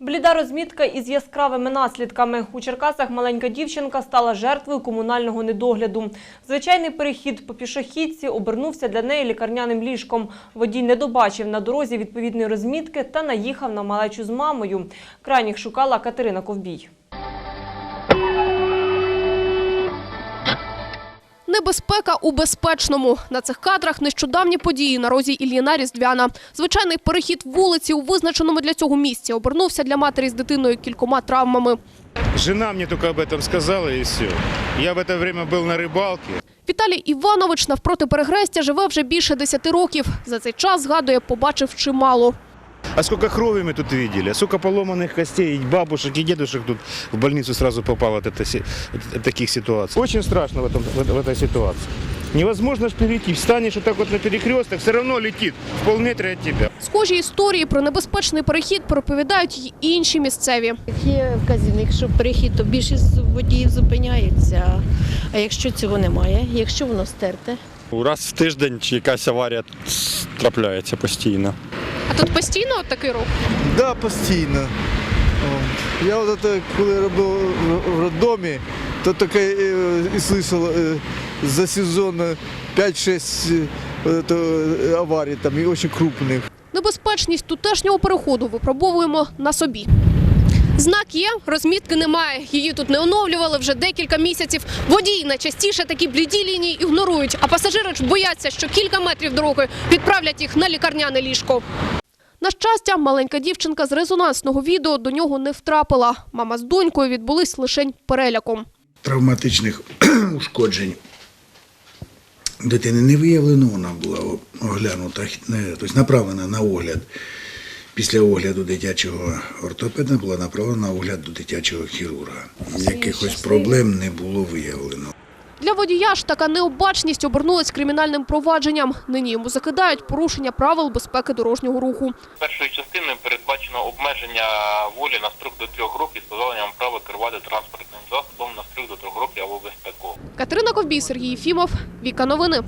Бліда розмітка із яскравими наслідками. У Черкасах маленька дівчинка стала жертвою комунального недогляду. Звичайний перехід по пішохідці обернувся для неї лікарняним ліжком. Водій не добачив на дорозі відповідної розмітки та наїхав на малечу з мамою. Крайніх шукала Катерина Ковбій. Небезпека у безпечному. На цих кадрах нещодавні події на розі Ільїна Різдвяна. Звичайний перехід вулиці у визначеному для цього місці обернувся для матері з дитиною кількома травмами. Жена мне только об этом сказала и все. Я в это время был на рыбалке. Віталій Іванович навпроти перехрестя живе вже більше 10 років. За цей час, згадує, побачив чимало. А сколько крови мы тут видели, а сколько поломанных костей, и бабушек, и дедушек тут в больницу сразу попало от, этой си- от таких ситуаций. Очень страшно в, этом, в, в этой ситуации. Невозможно ж перейти, встанешь вот так вот на перекресток, все равно летит в полметра от тебя. Схожі історії про небезпечний перехід проповідають й інші місцеві. Є вказівник, що перехід, то більшість водіїв зупиняється. А якщо цього немає, якщо воно стерте, Раз в тиждень чи якась аварія трапляється постійно. А тут постійно от такий рух? Да, постійно. От. Я от це, коли робив в- роддомі, то таке е, і слышав е, за сезон е, 5-6 е, от, е, аварій, там, і дуже крупних. Небезпечність тутешнього переходу випробовуємо на собі. Знак є, розмітки немає. Її тут не оновлювали вже декілька місяців. Водії найчастіше такі бліді лінії ігнорують, а пасажири ж бояться, що кілька метрів дороги відправлять їх на лікарняне ліжко. На щастя, маленька дівчинка з резонансного відео до нього не втрапила. Мама з донькою відбулись лишень переляком. травматичних ушкоджень дитини не виявлено, вона була оглянута, тобто направлена на огляд. Після огляду дитячого ортопеда була направлена на огляд до дитячого хірурга. Якихось проблем не було виявлено. Для водія ж така необачність обернулась кримінальним провадженням. Нині йому закидають порушення правил безпеки дорожнього руху. Першою частиною передбачено обмеження волі на строк до трьох років з позбавленням права керувати транспортним засобом на строк до трьох років або безпеково. Катерина Ковбій, Сергій Єфімов, Віка Новини.